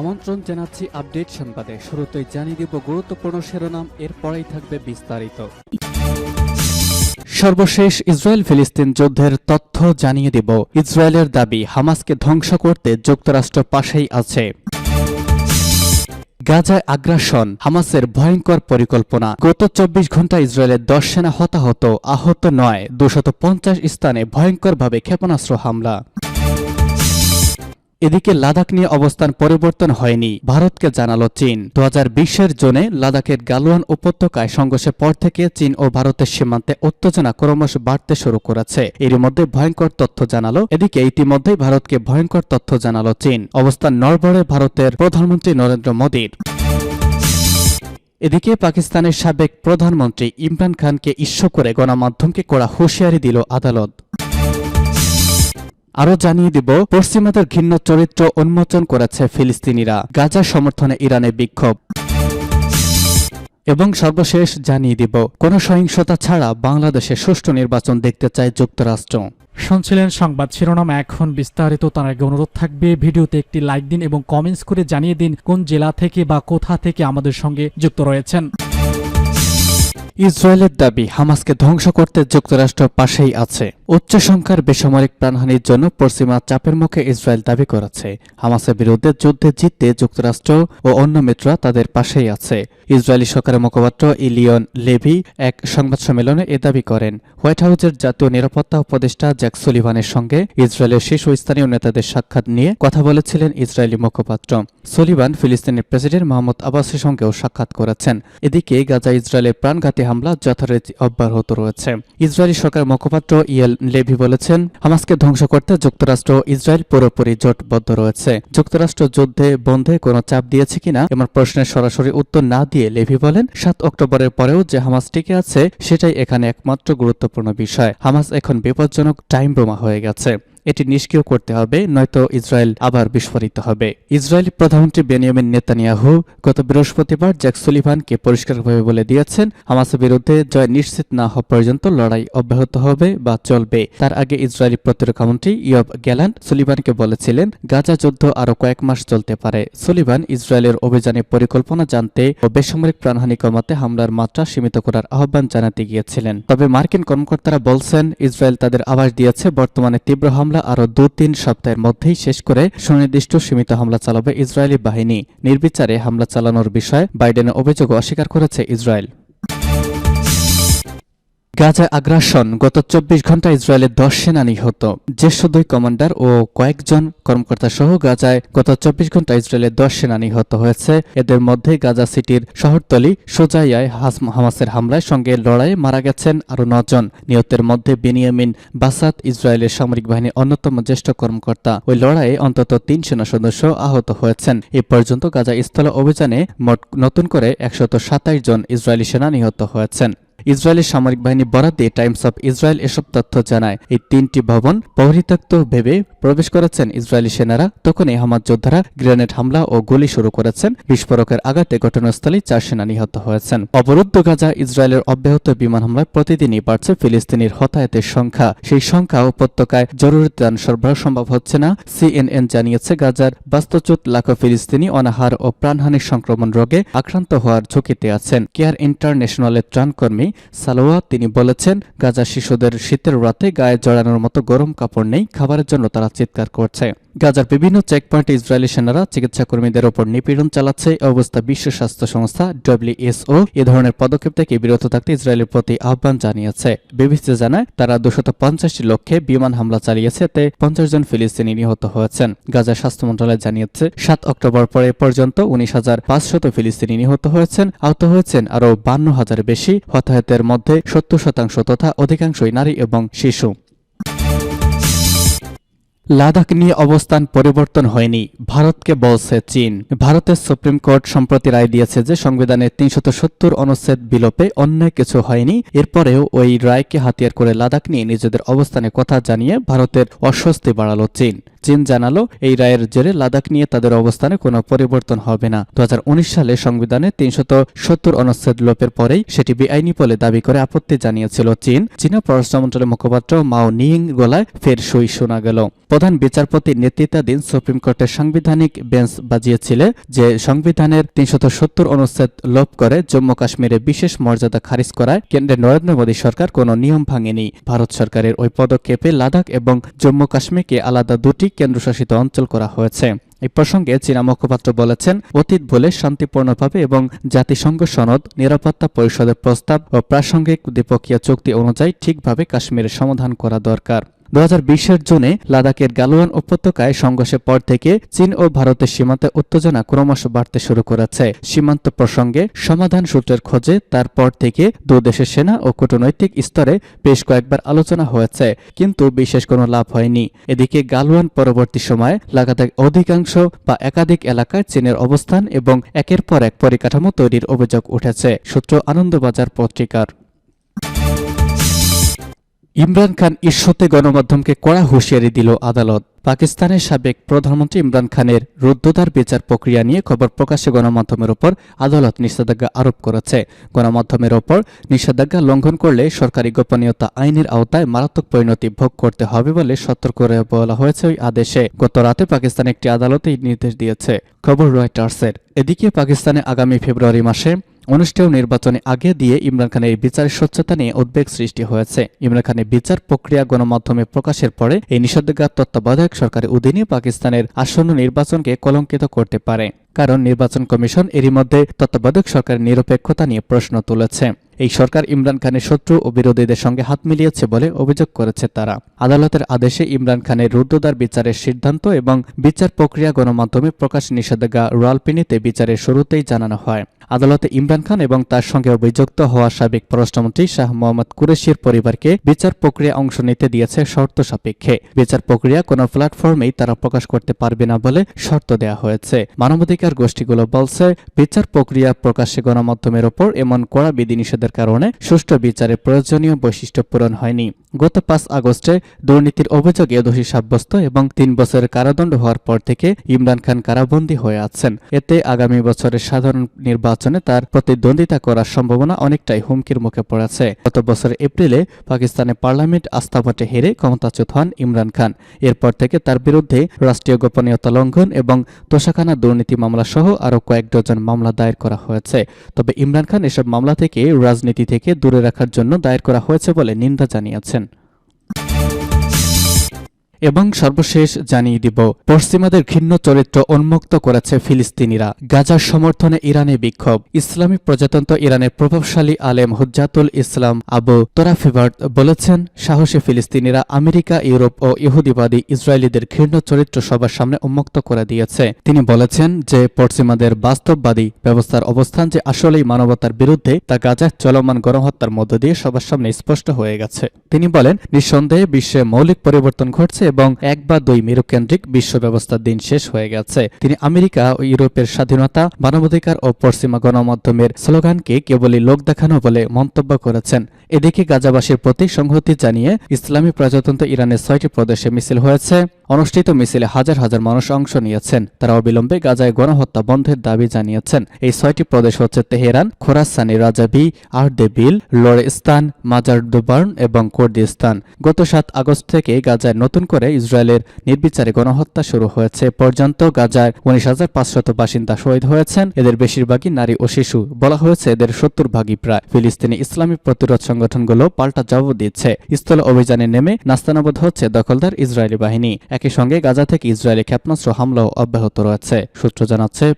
আমন্ত্রণ জানাচ্ছি আপডেট সংবাদে। শুরুতেই জানিয়ে দিব গুরুত্বপূর্ণ শিরোনাম, এরপরেই থাকবে বিস্তারিত। সর্বশেষ ইসরায়েল ফিলিস্তিন যুদ্ধের তথ্য জানিয়ে দেব। ইসরায়েলের দাবি, হামাসকে ধ্বংস করতে যুক্তরাষ্ট্র পাশেই আছে। গাজায় আগ্রাসন, হামাসের ভয়ঙ্কর পরিকল্পনা। গত চব্বিশ ঘণ্টা ইসরায়েলের দশ সেনা হতাহত, আহত নয়। দুশত স্থানে ভয়ঙ্করভাবে ক্ষেপণাস্ত্র হামলা। এদিকে লাদাখ নিয়ে অবস্থান পরিবর্তন হয়নি, ভারতকে জানালো চীন। দু হাজার জোনে লাদাখের গালওয়ান উপত্যকায় সংঘর্ষের পর থেকে চীন ও ভারতের সীমান্তে উত্তেজনা ক্রমশ বাড়তে শুরু করেছে। এর মধ্যে ভয়ঙ্কর তথ্য জানালো, এদিকে ইতিমধ্যেই ভারতকে ভয়ঙ্কর তথ্য জানালো চীন। অবস্থান নড়বড়ে ভারতের প্রধানমন্ত্রী নরেন্দ্র মোদীর। এদিকে পাকিস্তানের সাবেক প্রধানমন্ত্রী ইমরান খানকে ইস্যু করে গণমাধ্যমকে কড়া হুঁশিয়ারি দিল আদালত। আরও জানিয়ে দিব, পশ্চিমাদের ঘৃণ্য চরিত্র উন্মোচন করেছে ফিলিস্তিনিরা। গাজা সমর্থনে ইরানে বিক্ষোভ। এবং সর্বশেষ জানিয়ে দিব, কোনো সহিংসতা ছাড়া বাংলাদেশে সুষ্ঠু নির্বাচন দেখতে চায় যুক্তরাষ্ট্র। শুনছিলেন সংবাদ শিরোনাম, এখন বিস্তারিত, তার আগে অনুরোধ থাকবে, ভিডিওতে একটি লাইক দিন এবং কমেন্টস করে জানিয়ে দিন কোন জেলা থেকে বা কোথা থেকে আমাদের সঙ্গে যুক্ত রয়েছেন। ইসরায়েলের দাবি হামাসকে ধ্বংস করতে যুক্তরাষ্ট্র পাশেই আছে। উচ্চ সংখ্যার বেসামরিক প্রাণহানির জন্য পশ্চিমা চাপের মুখে ইসরায়েল দাবি করেছে। হামাসের বিরুদ্ধে যুদ্ধে জিততে যুক্তরাষ্ট্র ও অন্য মিত্ররা তাদের পাশেই আছে। ইসরায়েলি সরকারের মুখপাত্র ইলিয়ন লেভি এক সংবাদ সম্মেলনে এ দাবি করেন। হোয়াইট হাউসের জাতীয় নিরাপত্তা উপদেষ্টা জ্যাক সুলিভানের সঙ্গে ইসরায়েলের শীর্ষস্থানীয় নেতাদের সাক্ষাৎ নিয়ে কথা বলেছিলেন ইসরায়েলি মুখপাত্র। সুলিভান ফিলিস্তিনের প্রেসিডেন্ট মোহাম্মদ আব্বাসের সঙ্গেও সাক্ষাৎ করেছেন। এদিকে গাজা ইসরায়েলের প্রাণঘাতী হামলা যথারীতি অব্যাহত রয়েছে। ইসরায়েলি সরকার মুখপাত্র ইয়েল লেভি বলেছেন, হামাসকে ধ্বংস করতে যুক্তরাষ্ট্র ইসরায়েল পুরোপুরি জোটবদ্ধ রয়েছে। যুক্তরাষ্ট্র যুদ্ধে বন্ধে কোনো চাপ দিয়েছে কিনা, এমন প্রশ্নের সরাসরি উত্তর না দিয়ে লেভি বলেন, সাত অক্টোবরের পরেও যে হামাস টিকে আছে, সেটাই এখানে একমাত্র গুরুত্বপূর্ণ বিষয়। হামাস এখন বিপজ্জনক টাইম বোমা হয়ে গেছে। এটি নিষ্ক্রিয় করতে হবে, নয়তো ইসরায়েল আবার বিস্ফোরিত হবে। ইসরায়েলি প্রধানমন্ত্রী বেনিয়ামিন নেতানিয়াহু গত বৃহস্পতিবার জ্যাক সুলিভানকে পরিষ্কারভাবে বলে দিয়েছেন, হামাসের বিরুদ্ধে জয় নিশ্চিত না হওয়া পর্যন্ত লড়াই অব্যাহত হবে বা চলবে। তার আগে ইসরায়েলি প্রতিরক্ষামন্ত্রী ইয়ব গ্যালান্ট সুলিভানকে বলেছিলেন, গাজা যুদ্ধ আরও কয়েক মাস চলতে পারে। সুলিভান ইসরায়েলের অভিযানের পরিকল্পনা জানতে ও বেসামরিক প্রাণহানি কমাতে হামলার মাত্রা সীমিত করার আহ্বান জানাতে গিয়েছিলেন। তবে মার্কিন কর্মকর্তারা বলছেন, ইসরায়েল তাদের আভাস দিয়েছে, বর্তমানে তীব্র হামলা আরও দু তিন সপ্তাহের মধ্যেই শেষ করে সুনির্দিষ্ট সীমিত হামলা চালাবে ইসরায়েলি বাহিনী। নির্বিচারে হামলা চালানোর বিষয়ে বাইডেনের অভিযোগ অস্বীকার করেছে ইসরায়েল। গাজায় আগ্রাসন গত চব্বিশ ঘণ্টা ইসরায়েলের দশ সেনা নিহত। জ্যেষ্ঠ দুই কমান্ডার ও কয়েকজন কর্মকর্তা সহ গাজায় গত চব্বিশ ঘণ্টা ইসরায়েলের দশ সেনা নিহত হয়েছে। এদের মধ্যে গাজা সিটির শহরতলি সোজাইয়ায় হামাসের হামলায় সঙ্গে লড়াইয়ে মারা গেছেন আরও নজন। নিহতের মধ্যে বেনিয়ামিন বাসাত ইসরায়েলের সামরিক বাহিনীর অন্যতম জ্যেষ্ঠ কর্মকর্তা। ওই লড়াইয়ে অন্তত তিন সেনা সদস্য আহত হয়েছেন। এ পর্যন্ত গাজা স্থল অভিযানে মোট নতুন করে একশত সাতাইশ জন ইসরায়েলি সেনা নিহত হয়েছেন। ইসরায়েলি সামরিক বাহিনী দিয়ে টাইমস অফ ইসরায়েল এসব তথ্য জানায়। এই তিনটি ভবন পরিত্যক্ত ভেবে প্রবেশ করেছেন ইসরায়েলি সেনারা। তখনই হামাদ যোদ্ধারা গ্রেনেড হামলা ও গুলি শুরু করেছেন। বিস্ফোরকের আঘাতে ঘটনাস্থলে চার সেনা নিহত হয়েছেন। অবরুদ্ধ গাজা ইসরায়েলের অব্যাহত বিমান হামলায় প্রতিদিনই বাড়ছে ফিলিস্তিনির হতাহতের সংখ্যা। সেই সংখ্যা উপত্যকায় জরুরি ত্রাণ সরবরাহ সম্ভব হচ্ছে না। সিএনএন জানিয়েছে, গাজার বাস্তুচ্যুত লাখো ফিলিস্তিনি অনাহার ও প্রাণহানির সংক্রমণ রোগে আক্রান্ত হওয়ার ঝুঁকিতে আছেন। কেয়ার ইন্টারন্যাশনালের ত্রাণকর্মী সালোয়া তিনি বলেছেন, গাজা শিশুদের শীতের রাতে গায়ে জড়ানোর মতো গরম কাপড় নেই, খাবারের জন্য তারা চিৎকার করছে। গাজার বিভিন্ন চেকপয়েন্টে ইসরায়েলি সেনারা চিকিৎসা কর্মীদের ওপর নিপীড়ন চালাচ্ছে অবস্থা বিশ্ব স্বাস্থ্য সংস্থা ডব্লিউএসও এ ধরনের পদক্ষেপ থেকে বিরত থাকতে ইসরায়েলের প্রতি আহ্বান জানিয়েছে। বিবিসি জানায়, তারা দুশত পঞ্চাশটি লক্ষ্যে বিমান হামলা চালিয়েছে এতে পঞ্চাশ জন ফিলিস্তিনি নিহত হয়েছেন। গাজার স্বাস্থ্য মন্ত্রণালয় জানিয়েছে, সাত অক্টোবর পরে পর্যন্ত উনিশ হাজার পাঁচশত ফিলিস্তিনি নিহত হয়েছেন, আহত হয়েছেন আরও বান্ন হাজার বেশি। হতাহতের মধ্যে সত্তর শতাংশ তথা অধিকাংশই নারী এবং শিশু। লাদাখ নিয়ে অবস্থান পরিবর্তন হয়নি। ভারতকে বলছে চীন। ভারতের সুপ্রিম কোর্ট সম্প্রতি রায় দিয়েছে যে সংবিধানের তিনশত সত্তর অনুচ্ছেদ বিলোপে অন্যায় কিছু হয়নি। এরপরেও ওই রায়কে হাতিয়ার করে লাদাখ নিয়ে নিজেদের অবস্থানে কথা জানিয়ে ভারতের অস্বস্তি বাড়ালো চীন। চীন জানালো, এই রায়ের জেরে লাদাখ নিয়ে তাদের অবস্থানে কোনো পরিবর্তন হবে না। দু হাজার উনিশ সালে সংবিধানে তিনশত সত্তর অনুচ্ছেদ লোপের পরেই সেটি বেআইনি বলে দাবি করে আপত্তি জানিয়েছিল চীন। চীনা পররাষ্ট্র মন্ত্রণালয়ের মুখপাত্র মাও নিং গলায় ফের সই শোনা গেল। প্রধান বিচারপতি নেতৃত্বাধীন সুপ্রিম কোর্টের সাংবিধানিক বেঞ্চ বাজিয়েছিল যে সংবিধানের তিনশত সত্তর অনুচ্ছেদ লোপ করে জম্মু কাশ্মীরে বিশেষ মর্যাদা খারিজ করায় কেন্দ্রের নরেন্দ্র মোদী সরকার কোনো নিয়ম ভাঙেনি। ভারত সরকারের ওই পদক্ষেপে লাদাখ এবং জম্মু কাশ্মীরকে আলাদা দুটি কেন্দ্রশাসিত অঞ্চল করা হয়েছে। এই প্রসঙ্গে চীনা মুখপাত্র বলেছেন, অতীত বলে শান্তিপূর্ণভাবে এবং জাতিসংঘ সনদ, নিরাপত্তা পরিষদের প্রস্তাব ও প্রাসঙ্গিক দ্বিপক্ষীয় চুক্তি অনুযায়ী ঠিকভাবে কাশ্মীরের সমাধান করা দরকার। দু জুনে লাদাখের গালোয়ান উপত্যকায় সংঘর্ষের পর থেকে চীন ও ভারতের সীমান্তে উত্তেজনা ক্রমশ বাড়তে শুরু করেছে। সীমান্ত প্রসঙ্গে সমাধান সূত্রের খোঁজে তারপর থেকে দু দেশের সেনা ও কূটনৈতিক স্তরে বেশ কয়েকবার আলোচনা হয়েছে, কিন্তু বিশেষ কোনো লাভ হয়নি। এদিকে গালওয়ান পরবর্তী সময়ে লাগাতার অধিকাংশ বা একাধিক এলাকায় চীনের অবস্থান এবং একের পর এক পরিকাঠামো তৈরির অভিযোগ উঠেছে, সূত্র আনন্দবাজার পত্রিকার। ইমরান খান ইস্যুতে গণমাধ্যমকে কড়া হুঁশিয়ারি দিল আদালত। পাকিস্তানের সাবেক প্রধানমন্ত্রী ইমরান খানের রুদ্ধদ্বার বিচার প্রক্রিয়া নিয়ে খবর প্রকাশে গণমাধ্যমের ওপর আদালত নিষেধাজ্ঞা আরোপ করেছে। গণমাধ্যমের ওপর নিষেধাজ্ঞা লঙ্ঘন করলে সরকারি গোপনীয়তা আইনের আওতায় মারাত্মক পরিণতি ভোগ করতে হবে বলে সতর্ক করে বলা হয়েছে ওই আদেশে। গত রাতে পাকিস্তান একটি আদালতে নির্দেশ দিয়েছে। খবর রয়টার্সের। এদিকে পাকিস্তানে আগামী ফেব্রুয়ারি মাসে অনুষ্ঠেয় নির্বাচনে আগে দিয়ে ইমরান খানের বিচারের স্বচ্ছতা নিয়ে উদ্বেগ সৃষ্টি হয়েছে। ইমরান খানের বিচার প্রক্রিয়া গণমাধ্যমে প্রকাশের পরে এই নিষেধাজ্ঞার তত্ত্বাবধায়ক সরকারের অধীনে পাকিস্তানের আসন্ন নির্বাচনকে কলঙ্কিত করতে পারে। কারণ নির্বাচন কমিশন এরই মধ্যে তত্ত্বাবধায়ক সরকারের নিরপেক্ষতা নিয়ে প্রশ্ন তুলেছে। এই সরকার ইমরান খানের শত্রু ও বিরোধীদের সঙ্গে হাত মিলিয়েছে বলে অভিযোগ করেছে তারা। আদালতের আদেশে ইমরান খানের রুদ্ধদ্বার বিচারের সিদ্ধান্ত এবং বিচার প্রক্রিয়া গণমাধ্যমে প্রকাশ নিষেধাজ্ঞা রয়ালপিনিতে বিচারের শুরুতেই জানানো হয়। আদালতে ইমরান খান এবং তার সঙ্গে অভিযুক্ত হওয়া সাবেক পররাষ্ট্রমন্ত্রী শাহ মোহাম্মদ কুরেশির পরিবারকে বিচার প্রক্রিয়া অংশ নিতে দিয়েছে শর্ত সাপেক্ষে। বিচার প্রক্রিয়া কোনো প্ল্যাটফর্মেই তারা প্রকাশ করতে পারবে না বলে শর্ত দেওয়া হয়েছে। মানবাধিকার গোষ্ঠীগুলো বলছে, বিচার প্রক্রিয়া প্রকাশ্যে গণমাধ্যমের ওপর এমন কড়া বিধিনিষেধের কারণে সুষ্ঠু বিচারের প্রয়োজনীয় বৈশিষ্ট্য পূরণ হয়নি। গত পাঁচ আগস্টে দুর্নীতির অভিযোগে দোষী সাব্যস্ত এবং তিন বছরের কারাদণ্ড হওয়ার পর থেকে ইমরান খান কারাবন্দী হয়ে আছেন। এতে আগামী বছরের সাধারণ নির্বাচনে তার প্রতিদ্বন্দ্বিতা করার সম্ভাবনা অনেকটাই হুমকির মুখে পড়েছে। গত বছর এপ্রিলে পাকিস্তানের পার্লামেন্ট আস্থাভোটে হেরে ক্ষমতাচ্যুত হন ইমরান খান। এরপর থেকে তার বিরুদ্ধে রাষ্ট্রীয় গোপনীয়তা লঙ্ঘন এবং তোষাখানা দুর্নীতি মামলা সহ আরও কয়েক ডজন মামলা দায়ের করা হয়েছে। তবে ইমরান খান এসব মামলা থেকে, রাজনীতি থেকে দূরে রাখার জন্য দায়ের করা হয়েছে বলে নিন্দা জানিয়েছেন। এবং সর্বশেষ জানিয়ে দিব, পশ্চিমাদের ঘৃণ্য চরিত্র উন্মুক্ত করেছে ফিলিস্তিনিরা। গাজার সমর্থনে ইরানে বিক্ষোভ। ইসলামী প্রজাতন্ত্র ইরানের প্রভাবশালী আলেম হুজ্জাতুল ইসলাম আবু তোরাফিবার্ট বলেছেন, সাহসী ফিলিস্তিনিরা আমেরিকা, ইউরোপ ও ইহুদিবাদী ইসরায়েলিদের ঘৃণ্য চরিত্র সবার সামনে উন্মুক্ত করে দিয়েছে। তিনি বলেছেন যে, পশ্চিমাদের বাস্তববাদী ব্যবস্থার অবস্থান যে আসলেই মানবতার বিরুদ্ধে, তা গাজার চলমান গণহত্যার মধ্য দিয়ে সবার সামনে স্পষ্ট হয়ে গেছে। তিনি বলেন, নিঃসন্দেহে বিশ্বে মৌলিক পরিবর্তন ঘটছে এবং এক বা দুই মেরুকেন্দ্রিক বিশ্ব ব্যবস্থার দিন শেষ হয়ে গেছে। তিনি আমেরিকা ও ইউরোপের স্বাধীনতা, মানবাধিকার ও পশ্চিমা গণমাধ্যমের স্লোগানকে কেবলই লোক দেখানো বলে মন্তব্য করেছেন। এদিকে গাজাবাসীর প্রতি সংহতি জানিয়ে ইসলামী প্রজাতন্ত্র ইরানের ছয়টি প্রদেশে মিছিল হয়েছে। অনুষ্ঠিত মিছিলে হাজার হাজার মানুষ অংশ নিয়েছেন। তারা অবিলম্বে গাজায় গণহত্যা বন্ধের দাবি জানিয়েছেন। এই ছয়টি প্রদেশ হচ্ছে Tehran Khorasan Razavi Ardabil Lorestan, মাজারদুবার্ন এবং কুর্দিস্তান। গত সাত আগস্ট থেকে গাজায় নতুন করে ইসরায়েলের নির্বিচারে গণহত্যা শুরু হয়েছে। পর্যন্ত গাজায় উনিশ হাজার পাঁচশত বাসিন্দা শহীদ হয়েছেন। এদের বেশিরভাগই নারী ও শিশু। বলা হয়েছে এদের সত্তর ভাগই প্রায়। ফিলিস্তিনি ইসলামী প্রতিরোধ সংগঠনগুলো পাল্টা জবাব দিচ্ছে। স্থল অভিযানে নেমে নাস্তানাবোধ হচ্ছে দখলদার ইসরায়েলি বাহিনী। একই সঙ্গে গাজা থেকে ইসরায়েলি ক্ষেপণাস্ত্র হামলাও অব্যাহত রয়েছে। সূত্র জানাচ্ছে